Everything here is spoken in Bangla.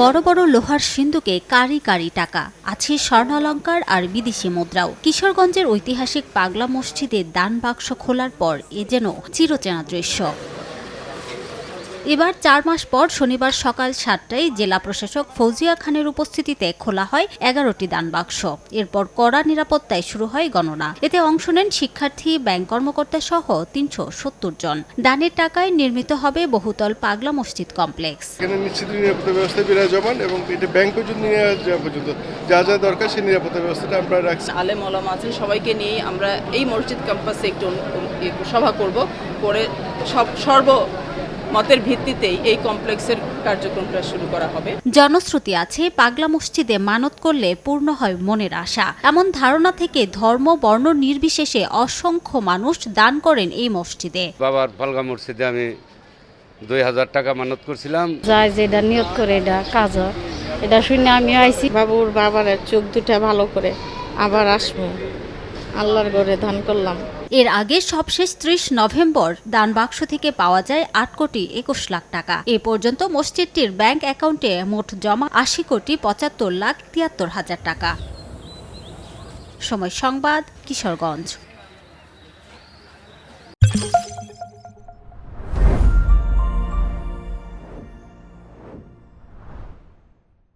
বড় বড় লোহার সিন্ধুকে কারি কারি টাকা, আছে স্বর্ণালঙ্কার আর বিদেশি মুদ্রাও। কিশোরগঞ্জের ঐতিহাসিক পাগলা মসজিদে দান বাক্স খোলার পর এ যেন চিরচেনা দৃশ্য। এবার চার মাস পর শনিবার সকাল সাতটায় জেলা প্রশাসক ফৌজিয়া খানের উপস্থিতিতে খোলা হয় এগারোটি দান বাক্স। এরপর কড়া নিরাপত্তায় শুরু হয় গণনা। এতে অংশ নেন শিক্ষার্থী ব্যাংক কর্মকর্তা সহ তিনশো সত্তর জন। দানের টাকায় নির্মিত হবে বহুতল পাগলা মসজিদ কমপ্লেক্স। এখানে নিশ্চিত নিরাপত্তা ব্যবস্থা বিরাজমান এবং এটা ব্যাংক পর্যন্ত নিয়ে যাওয়া পর্যন্ত যা যা দরকার সেই নিরাপত্তা ব্যবস্থাটা আমরা রাখছি। আলেম ওলাম আছে সবাইকে নিয়ে আমরা এই মসজিদ ক্যাম্পাসে একটু সভা করব। করে সব সর্ব মতের ভিত্তিতেই এই কমপ্লেক্সের কার্যক্রমটা শুরু করা হবে। জনশ্রুতি আছে পাগলা মসজিদে মানত করলে পূর্ণ হয় মনের আশা। এমন ধারণা থেকে ধর্ম বর্ণ নির্বিশেষে অসংখ্য মানুষ দান করেন এই মসজিদে। বাবার ফালগা মসজিদে আমি দুই হাজার টাকা মানত করছিলাম। যায় যেটা নিয়ত করে এটা কাজ এটা শুনে আমি আইছি বাবুর বাবার চোখ দুটা ভালো করে আবার আসব। আল্লাহর ঘরে ধান করলাম। এর আগে সবশেষ ত্রিশ নভেম্বর দান বাক্স থেকে পাওয়া যায় আট কোটি একুশ লাখ টাকা। এ পর্যন্ত মসজিদটির ব্যাংক অ্যাকাউন্টে মোট জমা আশি কোটি পঁচাত্তর লাখ তিয়াত্তর হাজার টাকা। সময় সংবাদ, কিশোরগঞ্জ।